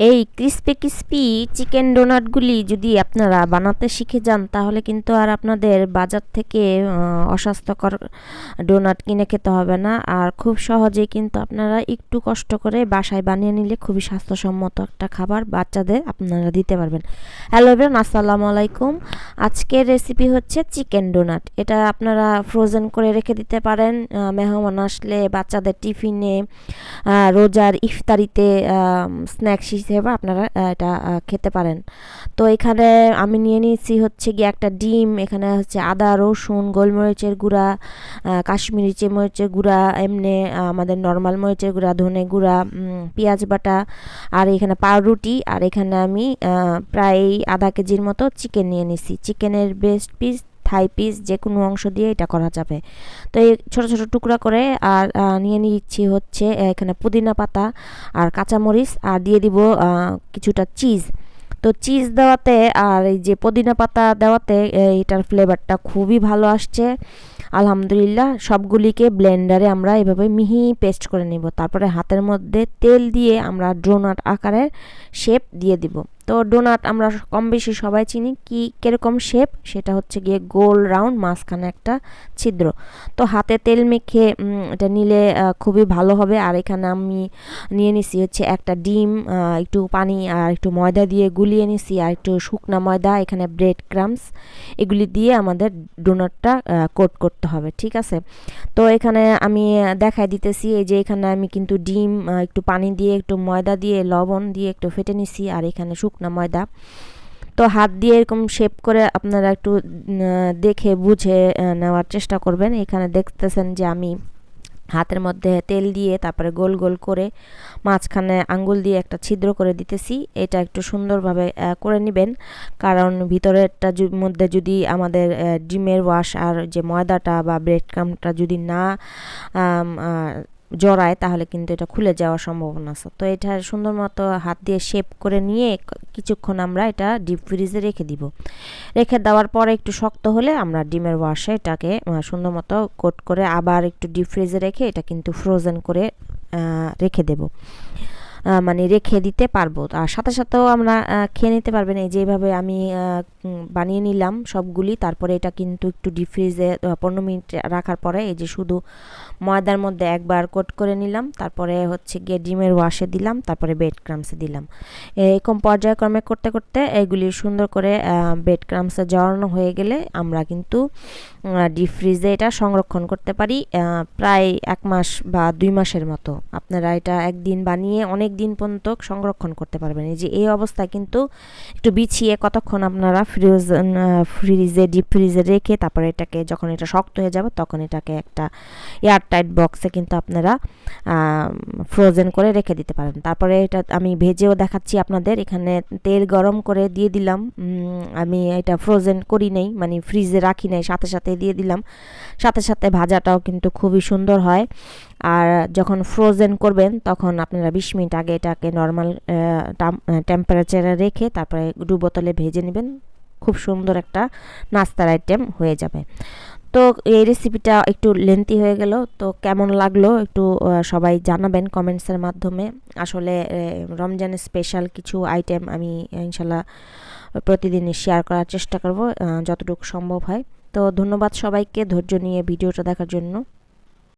এই crispy crispy chicken ডোনাটগুলি যদি আপনারা বানাতে শিখে যান, তাহলে কিন্তু আর আপনাদের বাজার থেকে অস্বাস্থ্যকর ডোনাট কিনে খেতে হবে না। আর খুব সহজেই কিন্তু আপনারা একটু কষ্ট করে বাসায় বানিয়ে নিলে খুবই স্বাস্থ্যসম্মত একটা খাবার বাচ্চাদের আপনারা দিতে পারবেন। হ্যালো এভরিওয়ান আসসালামু আলাইকুম। আজকের রেসিপি হচ্ছে চিকেন ডোনাট এটা আপনারা ফ্রোজেন করে রেখে দিতে পারেন মেহমান আসলে বাচ্চাদের টিফিনে রোজার ইফতারিতে স্ন্যাক্স হিসেবে আপনারা এটা খেতে পারেন। তো এখানে আমি নিয়ে নিয়েছি হচ্ছে গিয়ে একটা ডিম, এখানে হচ্ছে আদা, রসুন, গোলমরিচের গুঁড়া কাশ্মীরি মরিচের গুঁড়া, এমনি আমাদের নর্মাল মরিচের গুঁড়া, ধনে গুঁড়া পেঁয়াজ বাটা, আর এখানে পাউরুটি আর এখানে আমি প্রায় আধা কেজির মতো চিকেন নিয়ে নিছি চিকেনের বেস্ট পিস থাই পিস যে কোনো অংশ দিয়ে এটা করা যাবে। তো এই ছোটো ছোটো টুকরা করে আর নিয়ে নিচ্ছি হচ্ছে এখানে পুদিনা পাতা আর কাঁচামরিচ আর দিয়ে দিব কিছুটা চিজ। তো চিজ দেওয়াতে আর এই যে পুদিনা পাতা দেওয়াতে এইটার ফ্লেভারটা খুবই ভালো আসছে। আলহামদুলিল্লাহ, সবগুলিকে ব্লেন্ডারে আমরা এভাবে মিহি পেস্ট করে নিব। তারপরে হাতের মধ্যে তেল দিয়ে আমরা ডোনাট আকারের শেপ দিয়ে দিব। তো ডোনাট আমরা কম বেশি সবাই চিনি। কি, কীরকম শেপ? সেটা হচ্ছে গিয়ে গোল রাউন্ড, মাঝখানে একটা ছিদ্র। তো হাতে তেল মেখে এটা নিলে খুবই ভালো হবে। আর এখানে আমি নিয়ে নিছি হচ্ছে একটা ডিম একটু পানি আর একটু ময়দা দিয়ে গুলিয়ে নিছি আর একটু শুকনা ময়দা, এখানে ব্রেড ক্রামস, এগুলি দিয়ে আমাদের ডোনাটটা কোট করতে হবে, ঠিক আছে? তো এখানে আমি দেখাই দিতেছি, এই যে এখানে আমি কিন্তু ডিম একটু পানি দিয়ে, একটু ময়দা দিয়ে, লবণ দিয়ে একটু ফেটে নিছি, আর এখানে শুকনো ময়দা। তো হাত দিয়ে এরকম শেপ করে আপনারা একটু দেখে বুঝে নেওয়ার চেষ্টা করবেন। এখানে দেখতেছেন যে আমি হাতের মধ্যে তেল দিয়ে তারপরে গোল গোল করে মাঝখানে আঙ্গুল দিয়ে একটা ছিদ্র করে দিতেছি। এটা একটু সুন্দরভাবে করে নেবেন। কারণ ভিতরেরটা মধ্যে যদি আমাদের ডিমের ওয়াশ আর যে ময়দাটা বা ব্রেড ক্রামটা যদি না জড়ায়, তাহলে কিন্তু এটা খুলে যাওয়ার সম্ভাবনা আছে। তো এটা সুন্দর মতো হাত দিয়ে শেপ করে নিয়ে কিছুক্ষণ আমরা এটা ডিপ ফ্রিজে রেখে দিব। রেখে দেওয়ার পরে একটু শক্ত হলে আমরা ডিমের ওয়াশে এটাকে সুন্দর মতো কোট করে আবার একটু ডিপ ফ্রিজে রেখে এটা কিন্তু ফ্রোজেন করে রেখে দেব। মানে রেখে দিতে পারব। আর সাথে সাথেও আমরা খেয়ে নিতে পারবেন। এই যেভাবে আমি বানিয়ে নিলাম সবগুলি। তারপরে এটা কিন্তু একটু ডিপ ফ্রিজে পনেরো মিনিট রাখার পরে এই যে শুধু ময়দার মধ্যে একবার কোট করে নিলাম। তারপরে হচ্ছে গিয়ে ডিমের ওয়াশে দিলাম। তারপরে বেড ক্রামসে দিলাম। এরকম পর্যায়ক্রমে করতে করতে এগুলি সুন্দর করে বেড ক্রামসে জড়ানো হয়ে গেলে আমরা কিন্তু ডিপ ফ্রিজে এটা সংরক্ষণ করতে পারি প্রায় এক মাস বা দুই মাসের মতো। আপনারা এটা একদিন বানিয়ে অনেক দিন পর্যন্ত সংরক্ষণ করতে পারবেন। এই যে, এই অবস্থায় কিন্তু একটু বিছিয়ে কতক্ষণ আপনারা ফ্রিজ ফ্রিজে ডিপ ফ্রিজে রেখে তারপরে এটাকে যখন এটা শক্ত হয়ে যাবে তখন এটাকে একটা এয়ার টাইট বক্সে কিন্তু আপনারা ফ্রোজেন করে রেখে দিতে পারেন। তারপরে এটা আমি ভেজেও দেখাচ্ছি আপনাদের। এখানে তেল গরম করে দিয়ে দিলাম। আমি এটা ফ্রোজেন করি নাই মানে ফ্রিজে রাখি নাই, সাথে সাথে দিয়ে দিলাম। সাথে সাথে ভাজাটাও কিন্তু খুবই সুন্দর হয়। আর যখন ফ্রোজেন করবেন, তখন আপনারা বিশ মিনিট আগে এটাকে নর্মাল টেম্পারেচারে রেখে তারপরে দু বোতলে ভেজে নেবেন। খুব সুন্দর একটা নাস্তার আইটেম হয়ে যাবে। তো এই রেসিপিটা একটু লেন্থি হয়ে গেল। তো কেমন লাগল একটু সবাই জানাবেন কমেন্টসের মাধ্যমে। আসলে রমজানের স্পেশাল কিছু আইটেম আমি, ইনশাল্লাহ প্রতিদিনই শেয়ার করার চেষ্টা করব যতটুকু সম্ভব হয়। তো ধন্যবাদ সবাইকে ধৈর্য নিয়ে ভিডিওটা দেখার জন্য।